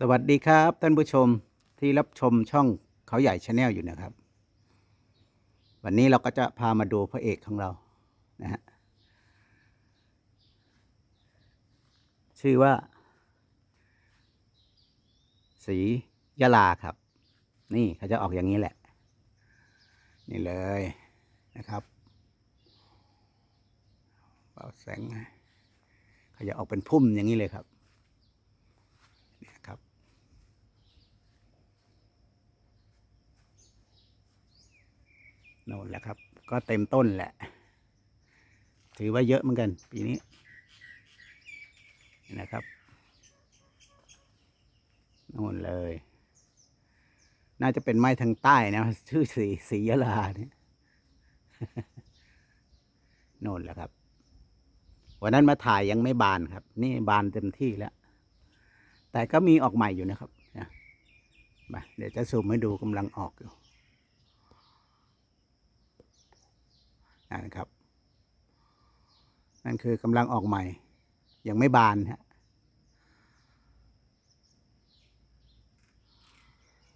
สวัสดีครับท่านผู้ชมที่รับชมช่องเขาใหญ่ชาแนลอยู่นะครับ วันนี้เราก็จะพามาดูพระเอกของเรานะฮะชื่อว่า สียะลาครับ นี่เขาจะออกอย่างนี้แหละ นี่เลยนะครับเบาแสงเขาจะออกเป็นพุ่มอย่างนี้เลยครับเนี่ยครับ โน่นแหละครับ ก็เต็มต้นแหละ ถือว่าเยอะเหมือนกัน ปีนี้นี่นะครับโน่นเลย น่าจะเป็นไม้ทางใต้นะชื่อสีสียะลาเนี่ยโน่นแหละครับ วันนั้นมาถ่ายยังไม่บานครับ นี่บานเต็มที่แล้ว แต่ก็มีออกใหม่อยู่นะครับนะมาเดี๋ยวจะซูมให้ดูกำลังออกอยู่ นะครับ นั่นคือกำลังออกใหม่ ยังไม่บานฮะ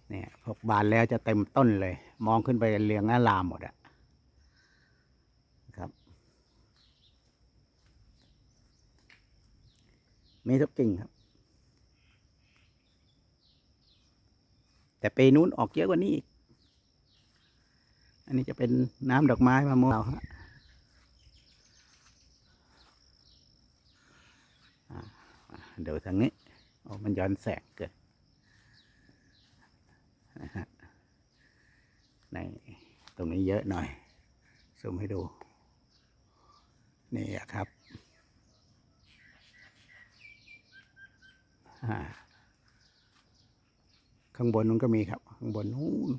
เนี่ยพวกบานแล้วจะเต็มต้นเลย มองขึ้นไปเรียงหน้าลามหมดอะครับ มีทุกกิ่งครับ แต่ปีนู้นออกเยอะกว่านี้อีก อันนี้จะเป็นน้ำดอกไม้มะม่วงฮะอ่าเดี๋ยวทางนี้โอ้มันย้อนแสงเกินนะฮะในตรงนี้เยอะหน่อยซูมให้ดู นี่ครับข้างบนนู้นก็มีครับ ข้างบนนู้น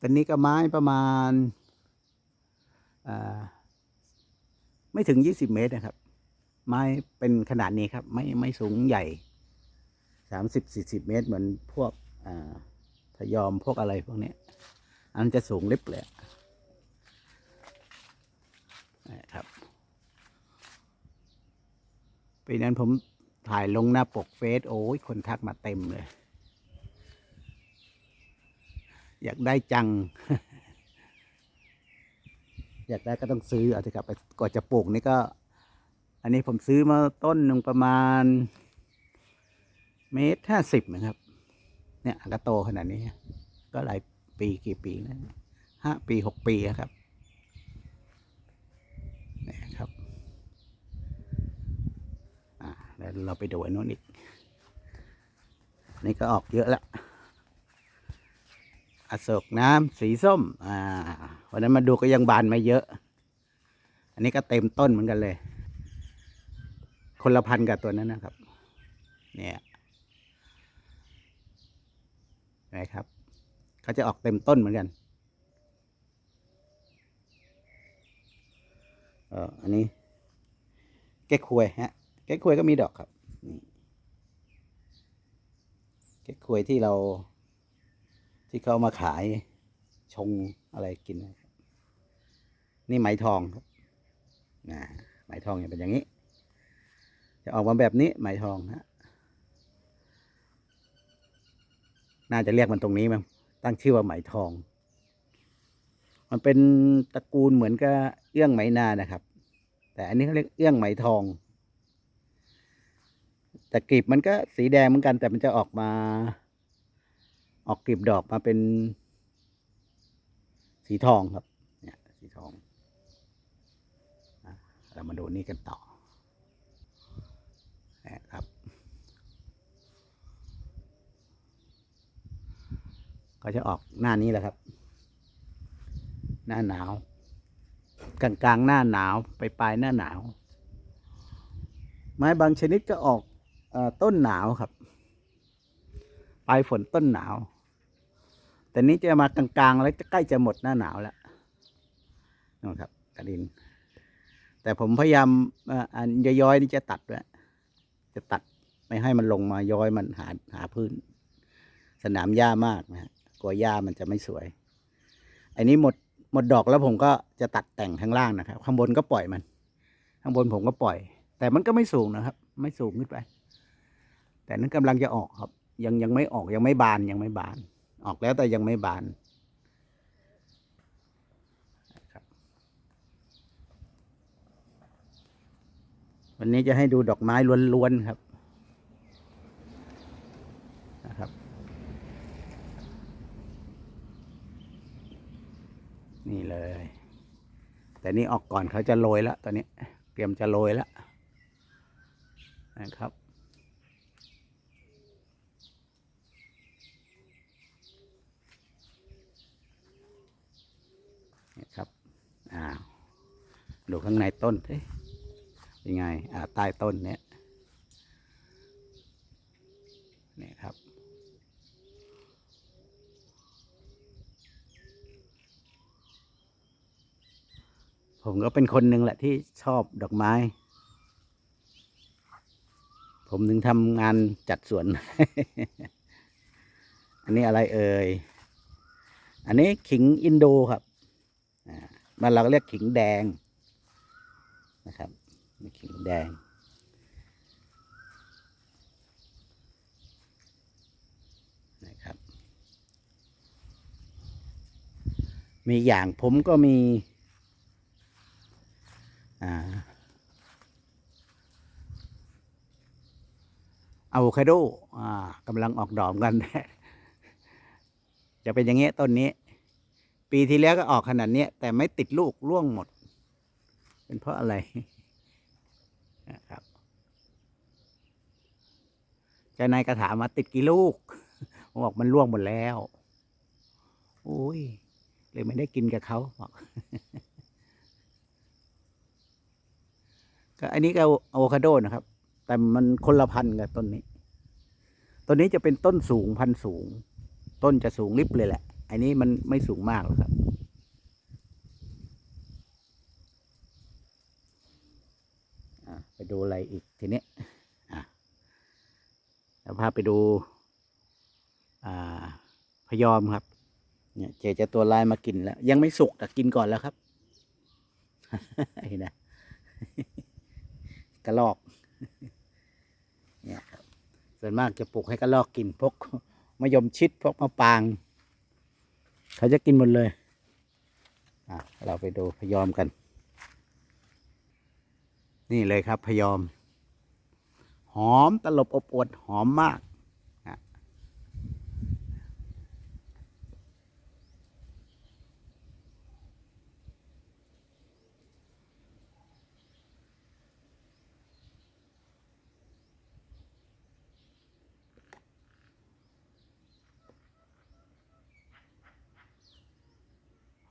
ตอนนี้ก็ไม้ประมาณาไม่ถึงยี่สิบเมตรนะครับ ไม้เป็นขนาดนี้ครับ ไม่ไม่สูงใหญ่สามสิบสี่สิบเมตร เหมือนพวกพยอมพวกอะไรพวกนี้อันจะสูงลิบเลยนะครับปีนั้นผมถ่ายลงหน้าปกเฟซโอ้ยคนทักมาเต็มเลย อยากได้จัง อยากได้ก็ต้องซื้อเอาเถอะครับก่อนจะปลูกนี่ก็ อันนี้ผมซื้อมาต้นหนึ่งประมาณ เมตรห้าสิบนะครับ เนี่ยก็โตขนาดนี้ ก็หลายปีกี่ปีนะห้าปีหกปีอะครับนี่ครับอ่าแล้วเราไปดูอันนู้นอีกนี่ก็ออกเยอะแล้ว อโศกน้ำสีส้ม อ่า วันนั้นมาดูก็ยังบานไม่เยอะ อันนี้ก็เต็มต้นเหมือนกันเลย คนละพันกับตัวนั้นนะครับ เนี่ยนะครับเขาจะออกเต็มต้นเหมือนกันเอออันนี้แก้ควยฮะแก้ควยก็มีดอกครับแก้ควยที่เรา ที่เขามาขายชงอะไรกิน นี่ไหมทองครับนะไหมทองเนี่ยเป็นอย่างนี้ จะออกมาแบบนี้ไหมทองฮะน่าจะเรียกมันตรงนี้มั้งตั้งชื่อว่าไหมทอง มันเป็นตระกูลเหมือนกับเอื้องไหมนานะครับ แต่อันนี้เขาเรียกเอื้องไหมทองแต่กลีบมันก็สีแดงเหมือนกันแต่มันจะออกมา ออกกลีบดอกมาเป็นสีทองครับ เนี่ยสีทองอะเรามาดูนี่กันต่อนะครับ ก็จะออกหน้านี้แหละครับ หน้าหนาว กลางกลางๆหน้าหนาวไปปลายหน้าหนาว ไม้บางชนิดก็ออกอต้นหนาวครับ ปลายฝนต้นหนาว แต่นี้จะมากลางๆ แล้วจะใกล้จะหมดหน้าหนาวแล้วนู่นครับกระดิน แต่ผมพยายามอันย้อยๆนี่จะตัดแล้วจะตัดไม่ให้มันลงมาย้อยมันหาหาพื้น สนามหญ้ามากนะฮะกลัวหญ้ามันจะไม่สวย อันนี้หมดหมดดอกแล้วผมก็จะตัดแต่งข้างล่างนะครับ ข้างบนก็ปล่อยมัน ข้างบนผมก็ปล่อย แต่มันก็ไม่สูงนะครับ ไม่สูงขึ้นไป แต่นั้นกำลังจะออกครับ ยังยังไม่ออกยังไม่บานยังไม่บาน ออกแล้วแต่ยังไม่บานนะครับวันนี้จะให้ดูดอกไม้ล้วนๆครับนะครับ นี่เลย แต่นี่ออกก่อนเขาจะโรยแล้วตอนนี้ เตรียมจะโรยแล้วนะครับ นี่ครับ อ้าว ดูข้างในต้นเฮ้ยเป็นไง อ่า ใต้ต้นเนี้ยนี่ครับ ผมก็เป็นคนหนึ่งแหละที่ชอบดอกไม้ ผมถึงทำงานจัดสวน อันนี้อะไรเอ่ย อันนี้ขิงอินโดครับอ่าบ้านเราก็เรียกขิงแดง นะครับนี่ขิงแดง นะครับ มีอย่างผมก็มี อ่าอะโวคาโดอ่ากำลังออกดอกกัน จะเป็นอย่างเงี้ยต้นนี้ ปีที่แล้วก็ออกขนาดเนี้ยแต่ไม่ติดลูกร่วงหมด เป็นเพราะอะไรนะครับเจ้านายก็ถามมาติดกี่ลูกผมบอกมันร่วงหมดแล้วโอ้ยเลยไม่ได้กินกับเขาบอกก็อันนี้ก็อะโวคาโดนะครับ แต่มันคนละพันกับต้นนี้ ต้นนี้จะเป็นต้นสูงพันสูง ต้นจะสูงริบเลยแหละ อันนี้มันไม่สูงมากหรอกครับ อะ ไปดูอะไรอีกทีนี้อะแล้วพาไปดูอ่าพยอมครับ เนี่ยเจจะตัวลายมากินแล้ว ยังไม่สุกแต่กินก่อนแล้วครับเห็นนะกระลอก เนี่ยครับ ส่วนมากจะปลูกให้กระลอกกินพวกมะยมชิดพวกมะปาง เขาจะกินหมดเลย อะ เราไปดูพยอมกัน นี่เลยครับพยอม หอมตลบอบอวดหอมมากอะ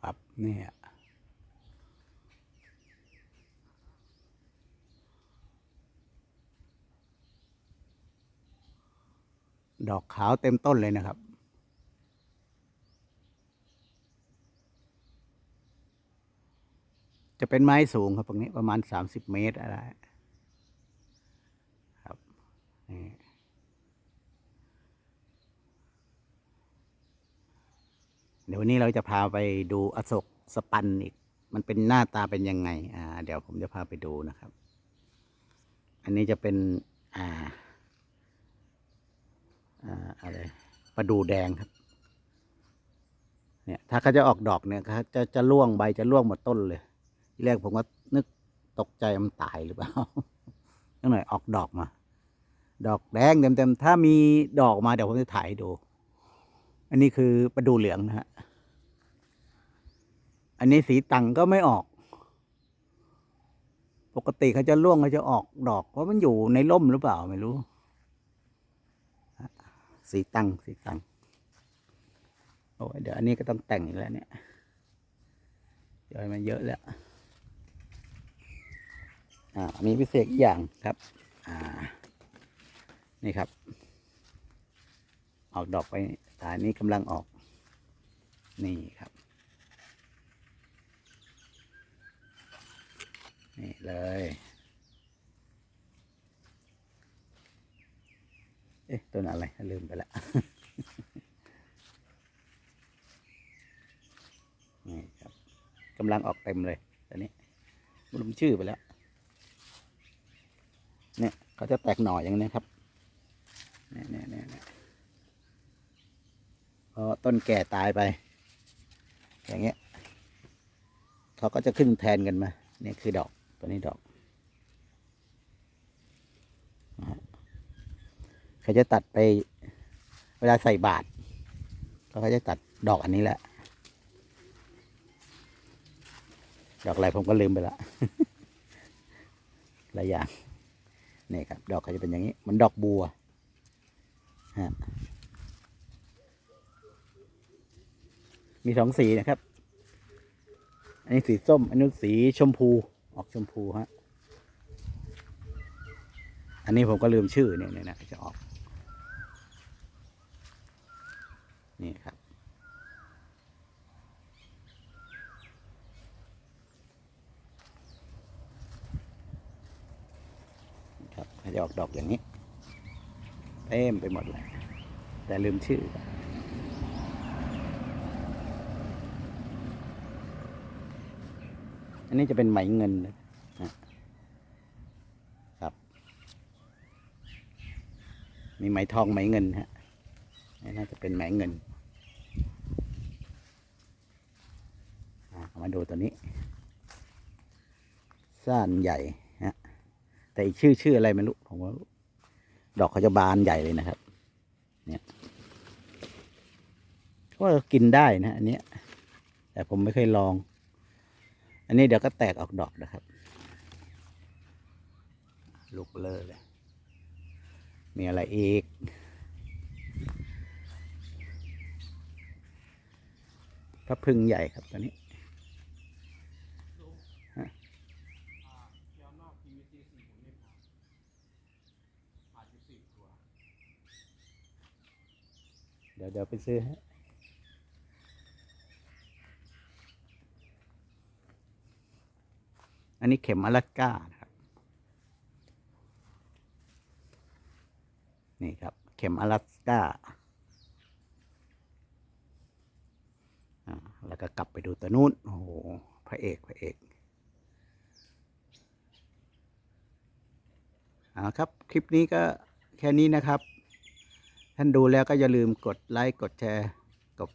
ครับเนี่ย ดอกขาวเต็มต้นเลยนะครับ จะเป็นไม้สูงครับตรงนี้ประมาณสามสิบเมตรอะไรครับนี่เดี๋ยววันนี้เราจะพาไปดูอโศกสปันอีก มันเป็นหน้าตาเป็นยังไง อ่า เดี๋ยวผมจะพาไปดูนะครับ อันนี้จะเป็น อ่า อะไรประดูแดงครับ เนี่ยถ้าเขาจะออกดอกเนี่ยเขาจะจะร่วงใบจะร่วงหมดต้นเลย ที่แรกผมก็นึกตกใจมันตายหรือเปล่านิดหน่อยออกดอกมา ดอกแดงเต็มๆถ้ามีดอกมาเดี๋ยวผมจะถ่ายให้ดู อันนี้คือประดูเหลืองนะฮะอันนี้สีตังก็ไม่ออก ปกติเขาจะร่วงเขาจะออกดอกเพราะมันอยู่ในร่มหรือเปล่าไม่รู้ สีตังสีตังโอ้ยเดี๋ยวอันนี้ก็ต้องแต่งอีกแล้วเนี่ยย่อยมาเยอะแล้วอ่ามีพิเศษอีกอย่างครับ อ่า นี่ครับ ออกดอกไปสายนี้กำลังออก นี่ครับ นี่เลย เอ๊ะต้นอะไรลืมไปละนี่ครับกำลังออกเต็มเลยตอนนี้ลืมชื่อไปแล้ว เนี่ยเขาจะแตกหน่ออย่างนี้ครับเนี่ยเนี่ยเนี่ยเนี่ยพอต้นแก่ตายไป อย่างเงี้ยเขาก็จะขึ้นแทนกันมาเนี่ยคือดอกตัวนี้ดอกนะฮะ เขาจะตัดไปเวลาใส่บาตรเขาจะตัดดอกอันนี้แหละ ดอกอะไรผมก็ลืมไปละหลายอย่างนี่ครับ ดอกเขาจะเป็นอย่างนี้ มันดอกบัวฮะมีสองสีนะครับ อันนี้สีส้ม อันนี้สีชมพู ออกชมพูฮะ อันนี้ผมก็ลืมชื่อเนี่ยเนี่ยนะจะออก นี่ครับ ครับเขาจะออก ดอกอย่างนี้เต็มไปหมดเลยแต่ลืมชื่อ อันนี้จะเป็นไหมเงินนะครับ มีไหมทองไหมเงินฮะนี่น่าจะเป็นไหมเงินมาดูตัวนี้ ซ่านใหญ่ แต่อีกชื่อชื่ออะไรไม่รู้ผมว่าดอกเขาจะบานใหญ่เลยนะครับ เนี่ยก็กินได้นะอันเนี้ยแต่ผมไม่เคยลอง อันนี้เดี๋ยวก็แตกออกดอกนะครับ ลูกเลอเลย มีอะไรอีก พระพึ่งใหญ่ครับตัวนี้ เดี๋ยวเดี๋ยวไปซื้อฮะอันนี้เข็มอลาสก้านะครับ นี่ครับ เข็มอลาสก้าอ่าแล้วก็กลับไปดูตัวนู้น โอ้โห พระเอก พระเอกเอาครับ คลิปนี้ก็แค่นี้นะครับ ท่านดูแล้วก็อย่าลืมกดไลค์กดแชร์กด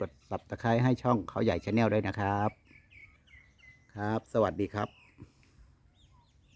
กดสับตะไคร้ให้ช่องเขาใหญ่ชาแนลด้วยนะครับ ครับ สวัสดีครับ